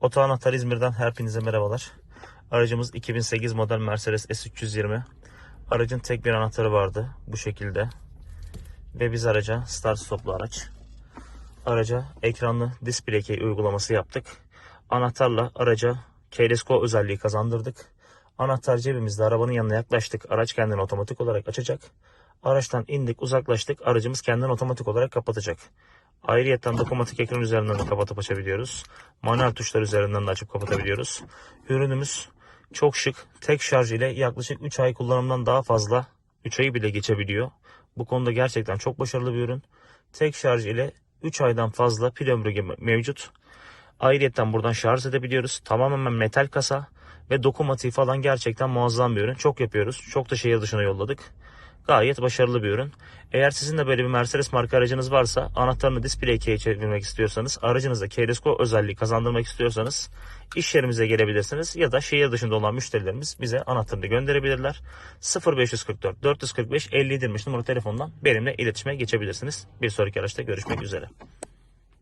Oto Anahtar İzmir'den hepinize merhabalar. Aracımız 2008 model Mercedes S320. Aracın tek bir anahtarı vardı bu şekilde. Ve biz araca start stoplu araç. Araca ekranlı display uygulaması yaptık. Anahtarla araca keyless go özelliği kazandırdık. Anahtar cebimizde arabanın yanına yaklaştık. Araç kendini otomatik olarak açacak. Araçtan indik uzaklaştık. Aracımız kendini otomatik olarak kapatacak. Ayrıyeten dokunmatik ekran üzerinden de kapatıp açabiliyoruz. Manuel tuşlar üzerinden de açıp kapatabiliyoruz. Ürünümüz çok şık. Tek şarj ile yaklaşık 3 ay kullanımdan daha fazla 3 ayı bile geçebiliyor. Bu konuda gerçekten çok başarılı bir ürün. Tek şarj ile 3 aydan fazla pil ömrü mevcut. Ayrıyeten buradan şarj edebiliyoruz. Tamamen metal kasa ve dokunmatiği falan gerçekten muazzam bir ürün. Çok yapıyoruz. Çok da şehir dışına yolladık. Gayet başarılı bir ürün. Eğer sizin de böyle bir Mercedes marka aracınız varsa anahtarını display key'e çevirmek istiyorsanız aracınıza keyless özelliği kazandırmak istiyorsanız iş yerimize gelebilirsiniz ya da şehir dışında olan müşterilerimiz bize anahtarını gönderebilirler. 0544 445 50 numara telefondan benimle iletişime geçebilirsiniz. Bir sonraki araçta görüşmek üzere.